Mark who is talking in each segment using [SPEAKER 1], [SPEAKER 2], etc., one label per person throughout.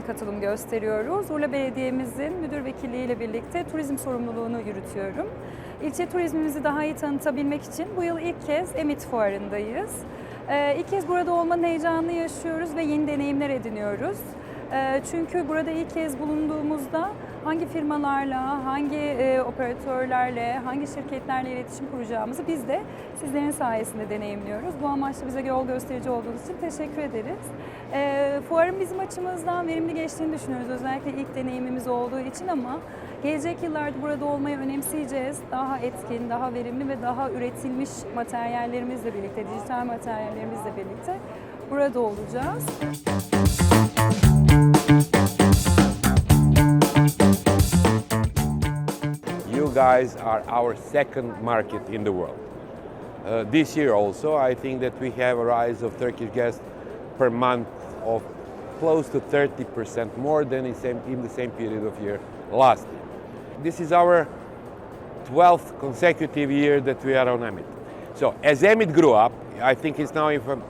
[SPEAKER 1] katılım gösteriyoruz. Urla Belediye'mizin müdür vekilliğiyle birlikte turizm sorumluluğunu yürütüyorum. İlçe turizmimizi daha iyi tanıtabilmek için bu yıl ilk kez Emit Fuarı'ndayız. Ee, İlk kez burada olmanın heyecanını yaşıyoruz ve yeni deneyimler ediniyoruz. Ee, Çünkü burada ilk kez bulunduğumuzda hangi firmalarla, hangi e, operatörlerle, hangi şirketlerle iletişim kuracağımızı biz de sizlerin sayesinde deneyimliyoruz. Bu amaçla bize yol gösterici olduğunuz için teşekkür ederiz. Ee, fuarın bizim açımızdan verimli geçtiğini düşünüyoruz. Özellikle ilk deneyimimiz olduğu için ama gelecek yıllarda burada olmayı önemseyeceğiz. Daha etkin, daha verimli ve daha üretilmiş materyallerimizle birlikte, dijital materyallerimizle birlikte burada olacağız.
[SPEAKER 2] You guys are our second market in the world. Uh, this year also, I think that we have a rise of Turkish guests per month of close to 30% more than in, same, in the same period of year last year. This is our 12th consecutive year that we are on Emit. So as Emit grew up, I think it's now, I'm,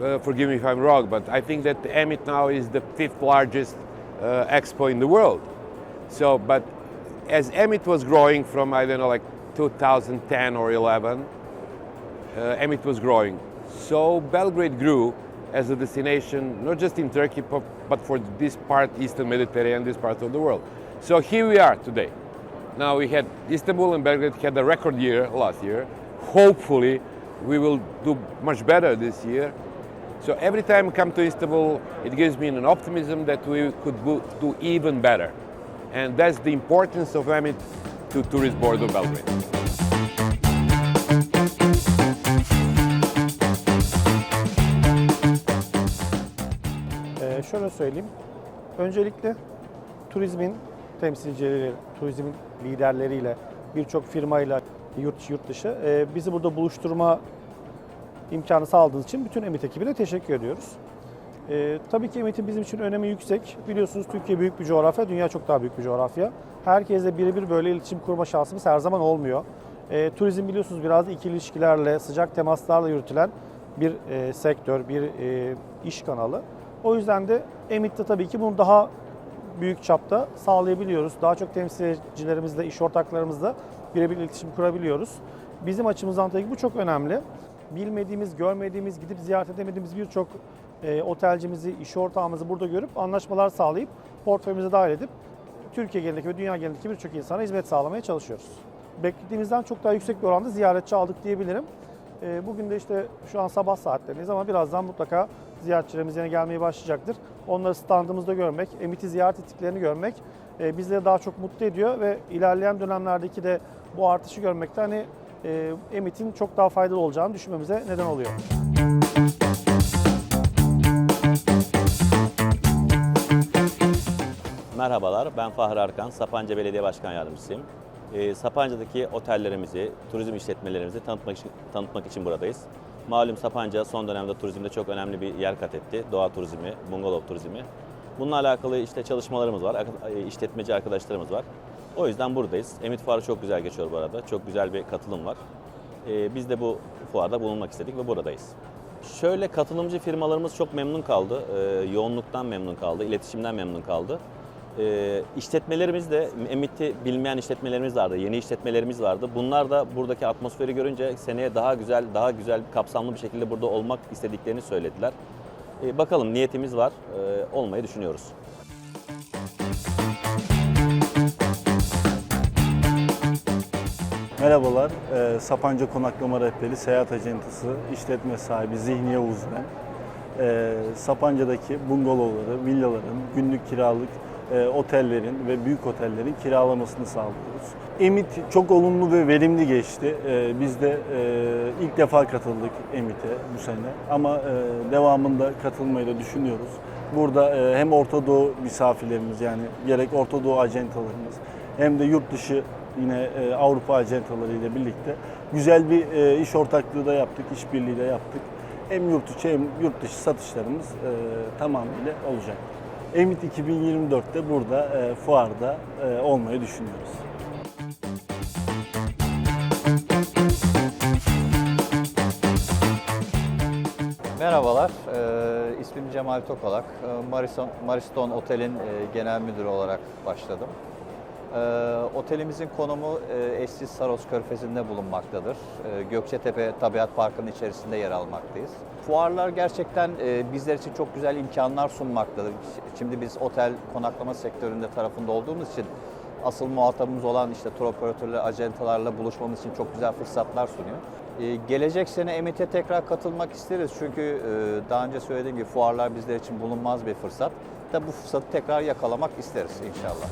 [SPEAKER 2] uh, forgive me if I'm wrong, but I think that Emit now is the fifth largest uh, expo in the world. So, but as Emit was growing from, I don't know, like 2010 or 11, uh, Emit was growing. So Belgrade grew as a destination, not just in Turkey, but, but for this part, Eastern Mediterranean, this part of the world. So here we are today. Now we had Istanbul and Belgrade had a record year last year. Hopefully, we will do much better this year. So every time I come to Istanbul, it gives me an optimism that we could do even better. And that's the importance of Emit to Tourist Board of Belgrade.
[SPEAKER 3] Ee, şöyle söyleyeyim. Öncelikle turizmin temsilcileri, turizmin liderleriyle, birçok firmayla yurt içi yurt dışı e, bizi burada buluşturma imkanı sağladığınız için bütün Emit ekibine teşekkür ediyoruz. E, tabii ki Emit'in bizim için önemi yüksek. Biliyorsunuz Türkiye büyük bir coğrafya, dünya çok daha büyük bir coğrafya. Herkesle birebir böyle iletişim kurma şansımız her zaman olmuyor. E, turizm biliyorsunuz biraz da ikili ilişkilerle, sıcak temaslarla yürütülen bir e, sektör, bir e, iş kanalı. O yüzden de Emit'te tabii ki bunu daha büyük çapta sağlayabiliyoruz. Daha çok temsilcilerimizle, iş ortaklarımızla birebir iletişim kurabiliyoruz. Bizim açımızdan tabii ki bu çok önemli. Bilmediğimiz, görmediğimiz, gidip ziyaret edemediğimiz birçok e, otelcimizi, iş ortağımızı burada görüp anlaşmalar sağlayıp portföyümüze dahil edip Türkiye genelindeki ve dünya genelindeki birçok insana hizmet sağlamaya çalışıyoruz. Beklediğimizden çok daha yüksek bir oranda ziyaretçi aldık diyebilirim. E, Bugün de işte şu an sabah saatlerindeyiz ama birazdan mutlaka ziyaretçilerimiz yine gelmeye başlayacaktır. Onları standımızda görmek, Emit'i ziyaret ettiklerini görmek e, bizleri daha çok mutlu ediyor ve ilerleyen dönemlerdeki de bu artışı görmekte hani e, Emit'in çok daha faydalı olacağını düşünmemize neden oluyor.
[SPEAKER 4] Merhabalar, ben Fahri Arkan, Sapanca Belediye Başkan Yardımcısıyım. Ee, Sapanca'daki otellerimizi, turizm işletmelerimizi tanıtmak için, tanıtmak için buradayız. Malum Sapanca son dönemde turizmde çok önemli bir yer kat etti. Doğa turizmi, bungalov turizmi. Bununla alakalı işte çalışmalarımız var, e, işletmeci arkadaşlarımız var. O yüzden buradayız. Emit Fuarı çok güzel geçiyor bu arada. Çok güzel bir katılım var. Ee, Biz de bu fuarda bulunmak istedik ve buradayız. Şöyle katılımcı firmalarımız çok memnun kaldı. Ee, yoğunluktan memnun kaldı, iletişimden memnun kaldı. Ee, işletmelerimiz de, Emit'i bilmeyen işletmelerimiz vardı, yeni işletmelerimiz vardı. Bunlar da buradaki atmosferi görünce seneye daha güzel, daha güzel, kapsamlı bir şekilde burada olmak istediklerini söylediler. Ee, bakalım niyetimiz var, ee, olmayı düşünüyoruz.
[SPEAKER 5] Merhabalar, e, Sapanca Konaklama Rehberi Seyahat Acentası işletme sahibi Zihni Yavuz ben. E, Sapanca'daki bungalovları, villaların, günlük kiralık e, otellerin ve büyük otellerin kiralamasını sağlıyoruz. Emit çok olumlu ve verimli geçti. E, biz de e, ilk defa katıldık Emit'e bu sene ama e, devamında katılmayı da düşünüyoruz. Burada e, hem Orta Doğu misafirlerimiz yani gerek Orta Doğu acentalarımız hem de yurt dışı yine e, Avrupa acentaları ile birlikte güzel bir e, iş ortaklığı da yaptık, işbirliği de yaptık. Hem yurt içi hem yurt dışı satışlarımız e, tamamıyla olacak. Emit 2024'te burada e, fuarda e, olmayı düşünüyoruz.
[SPEAKER 6] Merhabalar, ee, ismim Cemal Tokalak. Marison, Mariston Otel'in e, genel müdürü olarak başladım. Ee, Otelimizin konumu e, eşsiz Saros Körfezi'nde bulunmaktadır. Ee, Gökçetepe Tabiat Parkı'nın içerisinde yer almaktayız. Fuarlar gerçekten e, bizler için çok güzel imkanlar sunmaktadır. Şimdi biz otel konaklama sektöründe tarafında olduğumuz için asıl muhatabımız olan işte tur operatörleri, ajantalarla buluşmamız için çok güzel fırsatlar sunuyor. Ee, gelecek sene Emit'e tekrar katılmak isteriz çünkü e, daha önce söylediğim gibi fuarlar bizler için bulunmaz bir fırsat. Tabi bu fırsatı tekrar yakalamak isteriz inşallah.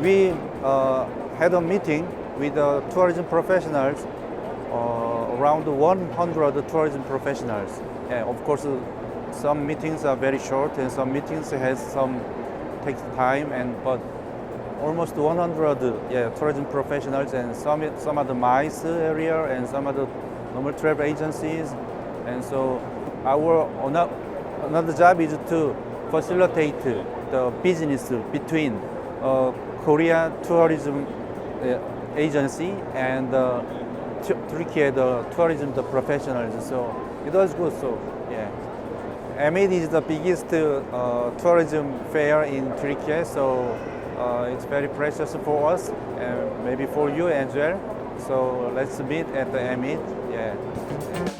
[SPEAKER 7] We uh, had a meeting with the tourism professionals, uh, around 100 tourism professionals. And of course, uh, some meetings are very short, and some meetings has some takes time. And but almost 100 yeah, tourism professionals, and some some are the MICE area, and some are the normal travel agencies. And so our another job is to facilitate the business between uh, Korea Tourism uh, Agency and uh, Tu- Turkey the tourism the professionals. So it was good. So yeah. Emid is the biggest uh, tourism fair in Turkey, so uh, it's very precious for us and maybe for you as well. So let's meet at the Emid. Yeah.